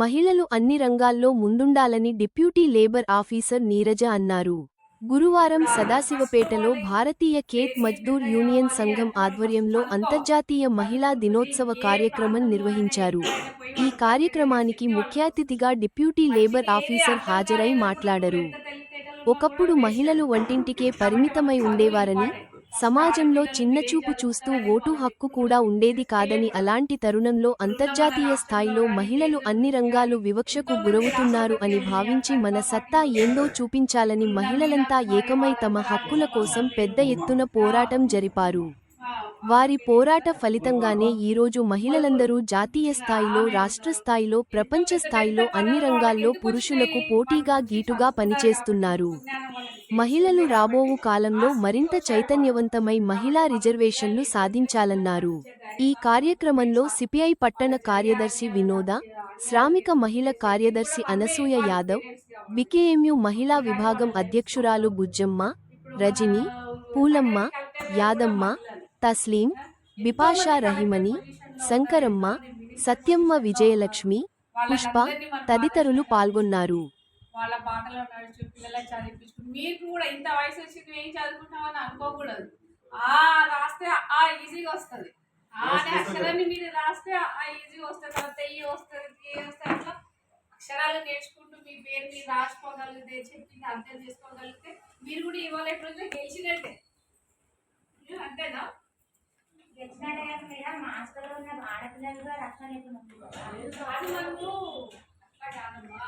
మహిళలు అన్ని రంగాల్లో ముందుండాలని డిప్యూటీ లేబర్ ఆఫీసర్ నీరజ అన్నారు. గురువారం సదాశివపేటలో భారతీయ కేట్ మజ్దూర్ యూనియన్ సంఘం ఆధ్వర్యంలో అంతర్జాతీయ మహిళా దినోత్సవ కార్యక్రమం నిర్వహించారు. ఈ కార్యక్రమానికి ముఖ్య అతిథిగా డిప్యూటీ లేబర్ ఆఫీసర్ హాజరై మాట్లాడరు. ఒకప్పుడు మహిళలు వంటింటికే పరిమితమై ఉండేవారని సమాజంలో చిన్నచూపు చూస్తూ ఓటు హక్కు కూడా ఉండేది కాదని అలాంటి తరుణంలో అంతర్జాతీయ స్థాయిలో మహిళలు అన్ని రంగాలు వివక్షకు గురవుతున్నారు అని భావించి మన సత్తా ఏందో చూపించాలని మహిళలంతా ఏకమై తమ హక్కుల కోసం పెద్ద ఎత్తున పోరాటం జరిపారు. వారి పోరాట ఫలితంగానే ఈరోజు మహిళలందరూ జాతీయ స్థాయిలో రాష్ట్ర స్థాయిలో ప్రపంచ స్థాయిలో అన్ని రంగాల్లో పురుషులకు పోటీగా గీటుగా పనిచేస్తున్నారు. మహిళలు రాబోవు కాలంలో మరింత చైతన్యవంతమై మహిళా రిజర్వేషన్లు సాధించాలన్నారు. ఈ కార్యక్రమంలో సిపిఐ పట్టణ కార్యదర్శి వినోద శ్రామిక మహిళ కార్యదర్శి అనసూయ యాదవ్ బికేఎంయు మహిళా విభాగం అధ్యక్షురాలు బుజ్జమ్మ రజిని పూలమ్మ యాదమ్మ తస్లీం బిపాషా రహిమని శంకరమ్మ సత్యమ్మ విజయలక్ష్మి పుష్ప తదితరులు పాల్గొన్నారు. వాళ్ళ బాటలో నడుచు పిల్లలకు చదివించు మీకు కూడా ఇంత వయసు వచ్చింది ఏం చదువుకుంటామని అనుకోకూడదు. ఆ రాస్తే ఆ ఈజీగా వస్తుంది. ఆ అనే అక్షరాన్ని మీరు రాస్తే ఆ ఈజీగా వస్తుంది. తర్వాత ఈ వస్తుంది ఏ వస్తుంది అట్లా అక్షరాలు నేర్చుకుంటూ మీ పేరు మీరు రాసుకోగలిగితే చెప్పింది అర్థం చేసుకోగలిగితే మీరు కూడా ఇవాళ ఎప్పుడు గెలిచినట్టే. అంతేనా? గెలిచినట్టే మేడం హాస్టల్లో ఉన్న ఆడపిల్లలు కూడా రక్షణ లేకుండా అట్లా కాదమ్మా.